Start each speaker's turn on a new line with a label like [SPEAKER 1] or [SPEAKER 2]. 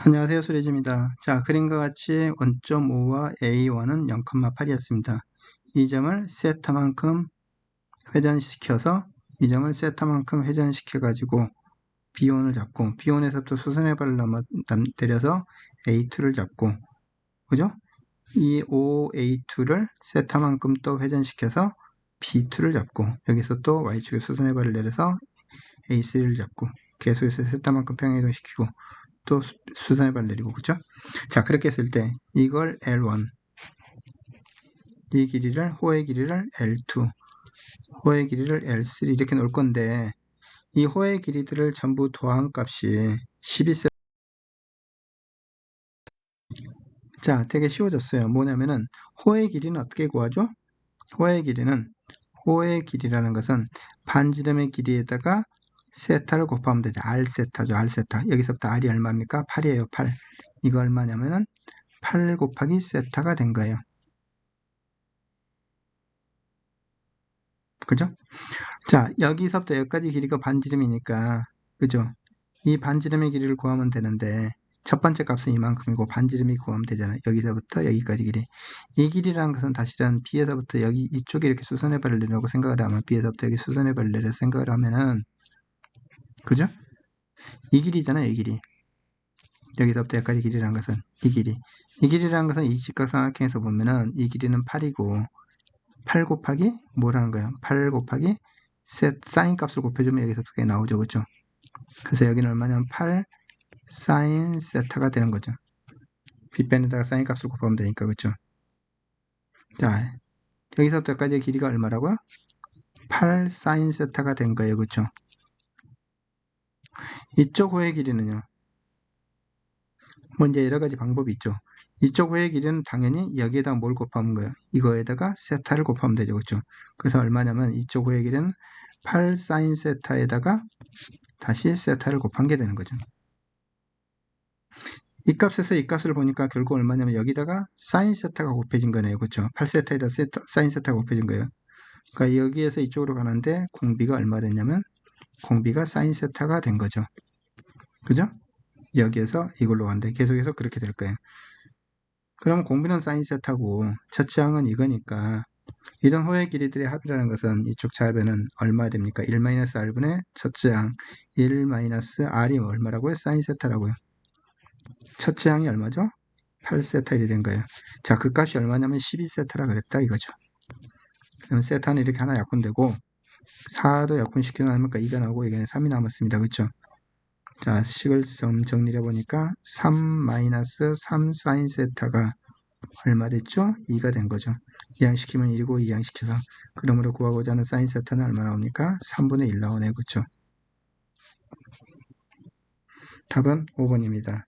[SPEAKER 1] 안녕하세요. 수레지입니다. 자, 그림과 같이 원점5와 A1은 0,8이었습니다. 이 점을 세타만큼 회전시켜서 이 점을 세타만큼 회전시켜 가지고 B1을 잡고 B1에서부터 수선의 발을 넘어, 내려서 A2를 잡고 그죠? 이 OA2를 세타만큼 또 회전시켜서 B2를 잡고 여기서 또 Y축에 수선의 발을 내려서 A3를 잡고 계속해서 세타만큼 평행이동시키고 또 수선의 발 내리고 그죠? 자 그렇게 했을 때 이걸 L1 이 길이를 호의 길이를 L2 호의 길이를 L3 이렇게 놓을 건데 이 호의 길이들을 전부 더한 값이 12세 자 되게 쉬워졌어요 뭐냐면은 호의 길이는 어떻게 구하죠? 호의 길이는 호의 길이라는 것은 반지름의 길이에다가 세타를 곱하면 되죠. R 세타죠. R 세타. 여기서부터 R이 얼마입니까? 8이에요. 8. 이거 얼마냐면은 8 곱하기 세타가 된 거예요. 그죠? 자, 여기서부터 여기까지 길이가 반지름이니까, 그죠? 이 반지름의 길이를 구하면 되는데, 첫 번째 값은 이만큼이고 반지름이 구하면 되잖아요. 여기서부터 여기까지 길이. 이 길이라는 것은 다시는 B에서부터 여기 이쪽에 이렇게 수선의 발을 내려고 생각을 하면 B에서부터 여기 수선의 발을 내려 생각을 하면은 그죠? 이 길이잖아요, 이 길이. 여기서부터 여기까지 길이라는 것은 이 길이. 이 길이라는 것은 이 직각삼각형에서 보면은 이 길이는 8이고 8 곱하기 뭐라는 거예요? 8 곱하기 셋 사인 값을 곱해주면 여기서 두개 나오죠, 그죠? 그래서 여기는 얼마냐면 8 사인 세타가 되는 거죠. 빗변에다가 사인 값을 곱하면 되니까, 그죠? 자, 여기서부터 여기까지의 길이가 얼마라고요? 8 사인 세타가 된 거예요, 그죠? 이쪽 호의 길이는요. 뭐 이제 여러 가지 방법이 있죠. 이쪽 호의 길이는 당연히 여기에다 뭘 곱하면 거예요. 이거에다가 세타를 곱하면 되죠. 그렇죠? 그래서 얼마냐면 이쪽 호의 길이는 8 사인 세타에다가 다시 세타를 곱한 게 되는 거죠. 이 값에서 이 값을 보니까 결국 얼마냐면 여기다가 사인 세타가 곱해진 거네요. 그렇죠? 8세타에다 세타, 사인 세타가 곱해진 거예요. 그러니까 여기에서 이쪽으로 가는데 공비가 얼마 됐냐면 공비가 사인 세타가 된 거죠. 그죠? 여기에서 이걸로 간대. 계속해서 그렇게 될 거예요. 그럼 공비는 사인 세타고 첫째 항은 이거니까 이런 호의 길이들의 합이라는 것은 이쪽 좌변은 얼마 됩니까? 1-r분의 첫째 항 1-r이 얼마라고요? 사인 세타라고요. 첫째 항이 얼마죠? 8세타 된 거예요. 자, 그 값이 얼마냐면 12세타라 그랬다 이거죠. 그럼 세타는 이렇게 하나 약분되고 4도 약분시켜 놓으니까 2가 나오고 이게 3이 남았습니다. 그렇죠? 자, 식을 좀 정리해 보니까 3-3 사인 세타가 얼마 됐죠? 2가 된 거죠. 이항시키면 1이고 이항시켜서 그러므로 구하고자 하는 사인 세타는 얼마 나옵니까? 3분의 1 나오네요. 그렇죠? 답은 5번입니다.